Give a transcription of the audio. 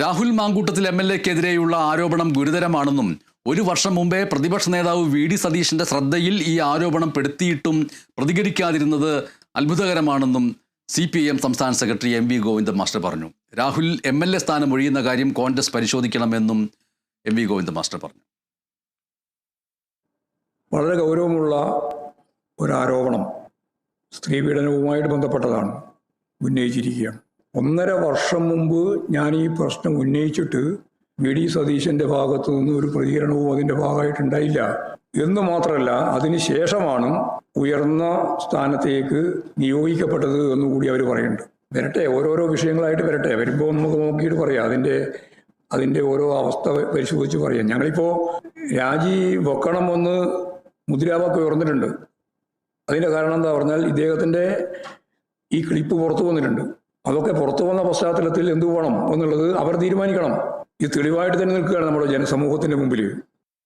Rahul Mamkootathil M L എക്കെതിരെയുള്ള ആരോപണം ഗുരുതരമാണെന്നും ഒരു വർഷം മുമ്പേ പ്രതിപക്ഷ നേതാവ് വി ഡി സതീഷിന്റെ ശ്രദ്ധയിൽ ഈ ആരോപണം പെടുത്തിയിട്ടും പ്രതികരിക്കാതിരുന്നത് അത്ഭുതകരമാണെന്നും സി പി എം സംസ്ഥാന secretary M V Govindan master പറഞ്ഞു. രാഹുൽ എം എൽ എ സ്ഥാനം ഒഴിയുന്ന കാര്യം കോൺഗ്രസ് പരിശോധിക്കണമെന്നും എം വി ഗോവിന്ദൻ മാസ്റ്റർ പറഞ്ഞു. വളരെ ഗൗരവമുള്ള ഒരു ആരോപണം സ്ത്രീപീഡനവുമായിട്ട് ബന്ധപ്പെട്ടതാണ് ഉന്നയിച്ചിരിക്കുകയാണ് ഒന്നര വർഷം മുമ്പ് ഞാൻ ഈ പ്രശ്നം ഉന്നയിച്ചിട്ട് വി. ഡി. സതീശന്റെ ഭാഗത്തു നിന്ന് ഒരു പ്രതികരണവും അതിന്റെ ഭാഗമായിട്ടുണ്ടായില്ല. എന്ന് മാത്രമല്ല അതിന് ശേഷമാണ് ഉയർന്ന സ്ഥാനത്തേക്ക് നിയോഗിക്കപ്പെട്ടത് എന്നുകൂടി അവർ പറയുന്നുണ്ട്. വരട്ടെ ഓരോരോ വിഷയങ്ങളായിട്ട് വരട്ടെ. വരുമ്പോൾ നമുക്ക് നോക്കിയിട്ട് പറയാം. അതിന്റെ അതിന്റെ ഓരോ അവസ്ഥ പരിശോധിച്ച് പറയാം. ഞങ്ങളിപ്പോ രാജി വെക്കണമെന്ന് മുദ്രാവാക്യം ഉയർന്നിട്ടുണ്ട്. അതിന്റെ കാരണം എന്താ പറഞ്ഞാൽ ഇദ്ദേഹത്തിന്റെ ഈ ക്ലിപ്പ് പുറത്തു വന്നിട്ടുണ്ട്. അതൊക്കെ പുറത്തു വന്ന പശ്ചാത്തലത്തിൽ എന്തു വേണം എന്നുള്ളത് അവർ തീരുമാനിക്കണം. ഇത് തെളിവായിട്ട് തന്നെ നിൽക്കുകയാണ് നമ്മുടെ ജനസമൂഹത്തിന്റെ മുമ്പിൽ